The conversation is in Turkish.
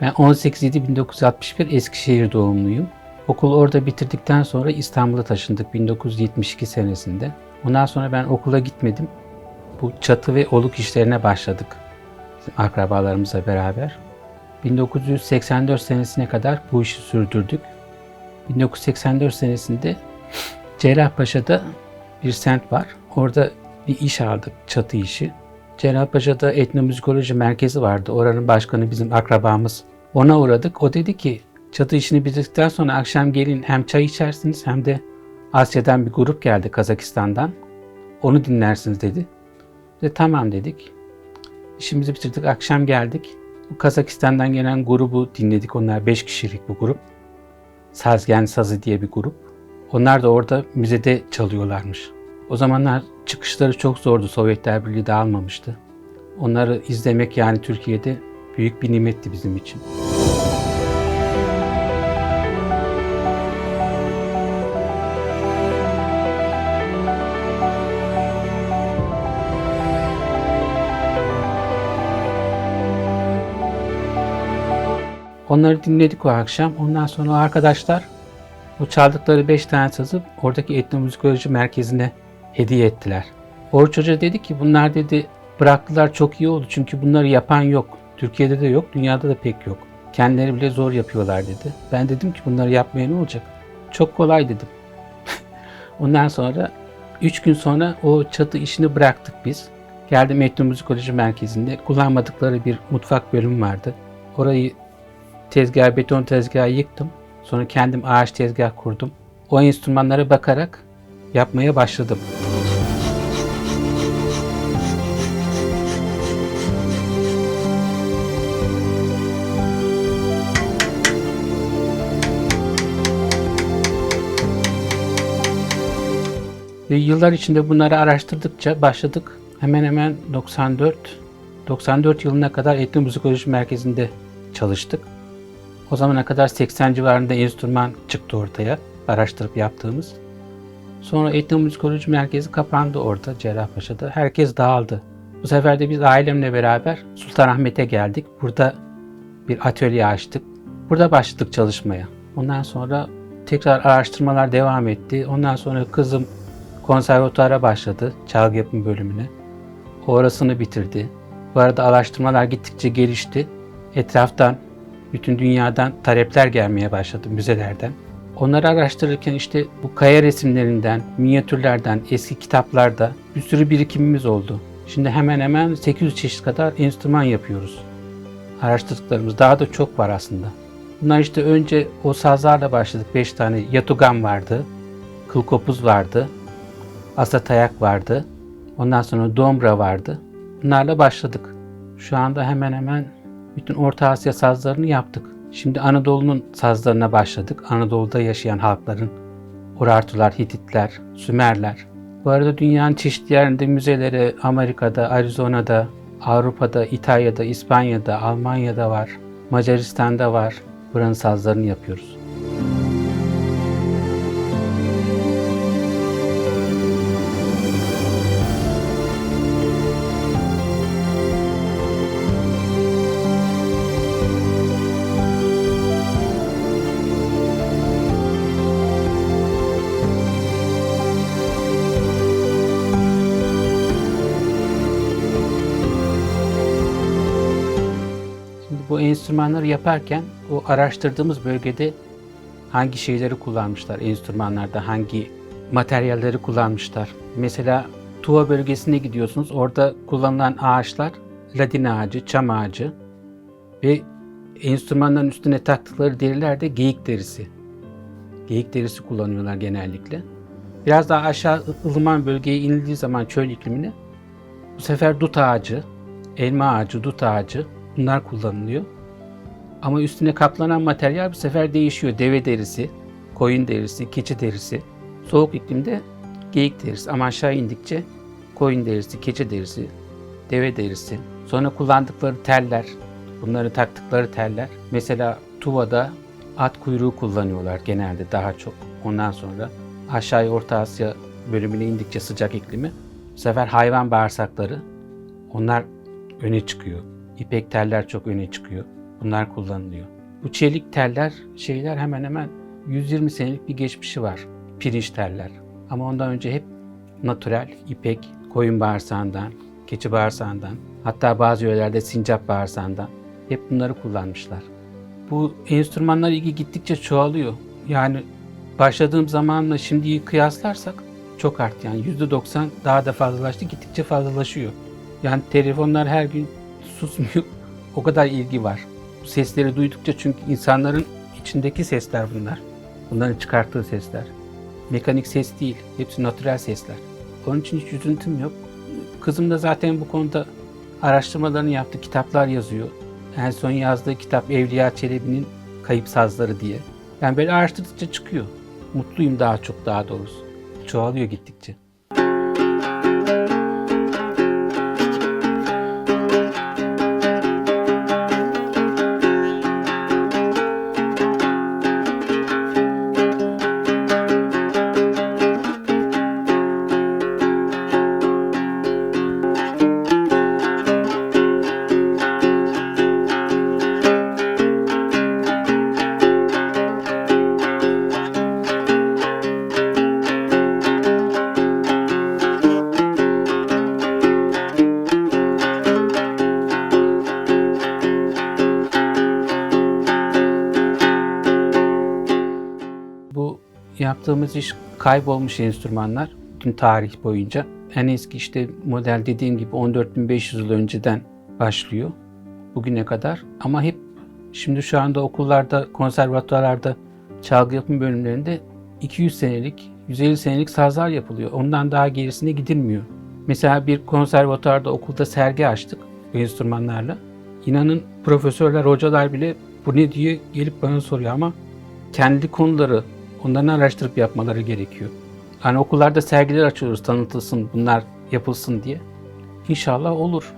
Ben 18-7-1961 Eskişehir doğumluyum. Okulu orada bitirdikten sonra İstanbul'a taşındık 1972 senesinde. Ondan sonra ben okula gitmedim. Bu çatı ve oluk işlerine başladık. Akrabalarımızla beraber. 1984 senesine kadar bu işi sürdürdük. 1984 senesinde Cerrahpaşa'da bir semt var. Orada bir iş aldık, çatı işi. Cerrahpaşa'da etnomüzikoloji merkezi vardı. Oranın başkanı bizim akrabamız. Ona uğradık. O dedi ki çatı işini bitirdikten sonra akşam gelin hem çay içersiniz hem de Asya'dan bir grup geldi Kazakistan'dan. Onu dinlersiniz dedi. Ve tamam dedik. İşimizi bitirdik. Akşam geldik. Bu Kazakistan'dan gelen grubu dinledik. Onlar 5 kişilik bu grup. Sazgen Sazı diye bir grup. Onlar da orada müzede çalıyorlarmış. O zamanlar çıkışları çok zordu. Sovyetler Birliği dağılmamıştı. Onları izlemek yani Türkiye'de büyük bir nimetti bizim için. Onları dinledik o akşam. Ondan sonra arkadaşlar bu çaldıkları beş tane sazı oradaki etnomüzikoloji merkezine hediye ettiler. Oruç Hoca dedi ki bunlar dedi bıraktılar çok iyi oldu çünkü bunları yapan yok. Türkiye'de de yok, dünyada da pek yok. Kendileri bile zor yapıyorlar dedi. Ben dedim ki bunları yapmaya ne olacak? Çok kolay dedim. Ondan sonra 3 gün sonra o çatı işini bıraktık biz. Geldim etnomüzikoloji merkezinde kullanmadıkları bir mutfak bölümü vardı. Orayı tezgah, beton tezgahı yıktım. Sonra kendim ağaç tezgah kurdum. O enstrümanlara bakarak yapmaya başladım. Ve yıllar içinde bunları araştırdıkça başladık. Hemen hemen 94 94 yılına kadar etnomüzikoloji merkezinde çalıştık. O zamana kadar 80 civarında enstrüman çıktı ortaya araştırıp yaptığımız. Sonra etnomüzikoloji merkezi kapandı orada Cerrahpaşa'da. Herkes dağıldı. Bu sefer de biz ailemle beraber Sultanahmet'e geldik. Burada bir atölye açtık. Burada başladık çalışmaya. Ondan sonra tekrar araştırmalar devam etti. Ondan sonra kızım konservatuara başladı çalgı yapım bölümüne. Orasını bitirdi. Bu arada araştırmalar gittikçe gelişti. Etraftan, bütün dünyadan talepler gelmeye başladı müzelerden. Onları araştırırken işte bu kaya resimlerinden, minyatürlerden, eski kitaplarda bir sürü birikimimiz oldu. Şimdi hemen hemen 800 çeşit kadar enstrüman yapıyoruz. Araştırdıklarımız daha da çok var aslında. Bunlar işte önce o sazlarla başladık. 5 tane yatugam vardı, kılkopuz vardı, asatayak vardı. Ondan sonra dombra vardı. Bunlarla başladık. Şu anda hemen hemen bütün Orta Asya sazlarını yaptık. Şimdi Anadolu'nun sazlarına başladık. Anadolu'da yaşayan halkların Urartular, Hititler, Sümerler. Bu arada dünyanın çeşitli yerinde müzeleri Amerika'da, Arizona'da, Avrupa'da, İtalya'da, İspanya'da, Almanya'da var. Macaristan'da var. Buranın sazlarını yapıyoruz. Enstrümanları yaparken o araştırdığımız bölgede hangi şeyleri kullanmışlar enstrümanlarda, hangi materyalleri kullanmışlar. Mesela Tuva bölgesine gidiyorsunuz. Orada kullanılan ağaçlar ladin ağacı, çam ağacı ve enstrümanların üstüne taktıkları deriler de geyik derisi. Geyik derisi kullanıyorlar genellikle. Biraz daha aşağı ılıman bölgeye inildiği zaman çöl iklimine bu sefer dut ağacı, elma ağacı, dut ağacı bunlar kullanılıyor. Ama üstüne kaplanan materyal bu sefer değişiyor. Deve derisi, koyun derisi, keçi derisi. Soğuk iklimde geyik derisi ama aşağı indikçe koyun derisi, keçi derisi, deve derisi. Sonra kullandıkları teller, bunları taktıkları teller. Mesela Tuva'da at kuyruğu kullanıyorlar genelde daha çok. Ondan sonra aşağıya Orta Asya bölümüne indikçe sıcak iklimi. Bu sefer hayvan bağırsakları onlar öne çıkıyor. İpek teller çok öne çıkıyor. Bunlar kullanılıyor. Bu çelik teller şeyler hemen hemen 120 senelik bir geçmişi var. Pirinç teller. Ama ondan önce hep natürel, ipek, koyun bağırsağından, keçi bağırsağından, hatta bazı yörelerde sincap bağırsağından hep bunları kullanmışlar. Bu enstrümanlar ilgi gittikçe çoğalıyor. Yani başladığım zamanla şimdiyi kıyaslarsak çok arttı. Yani %90 daha da fazlalaştı. Gittikçe fazlalaşıyor. Yani telefonlar her gün susmuyor. O kadar ilgi var. Sesleri duydukça çünkü insanların içindeki sesler bunlar. Bunların çıkarttığı sesler. Mekanik ses değil. Hepsi natürel sesler. Onun için hiç üzüntüm yok. Kızım da zaten bu konuda araştırmalarını yaptı. Kitaplar yazıyor. En son yazdığı kitap Evliya Çelebi'nin Kayıp Sazları diye. Yani böyle araştırdıkça çıkıyor. Mutluyum daha çok daha doğrusu. Çoğalıyor gittikçe. Yaptığımız iş kaybolmuş enstrümanlar tüm tarih boyunca. En eski işte model dediğim gibi 14.500 yıl önceden başlıyor bugüne kadar. Ama hep şimdi şu anda okullarda, konservatuvarlarda çalgı yapım bölümlerinde 200 senelik, 150 senelik sazlar yapılıyor. Ondan daha gerisine gidilmiyor. Mesela bir konservatuvarda okulda sergi açtık bu enstrümanlarla. İnanın profesörler, hocalar bile bu ne diye gelip bana soruyor ama kendi konuları onların araştırıp yapmaları gerekiyor. Hani okullarda sergiler açıyoruz tanıtılsın bunlar yapılsın diye. İnşallah olur.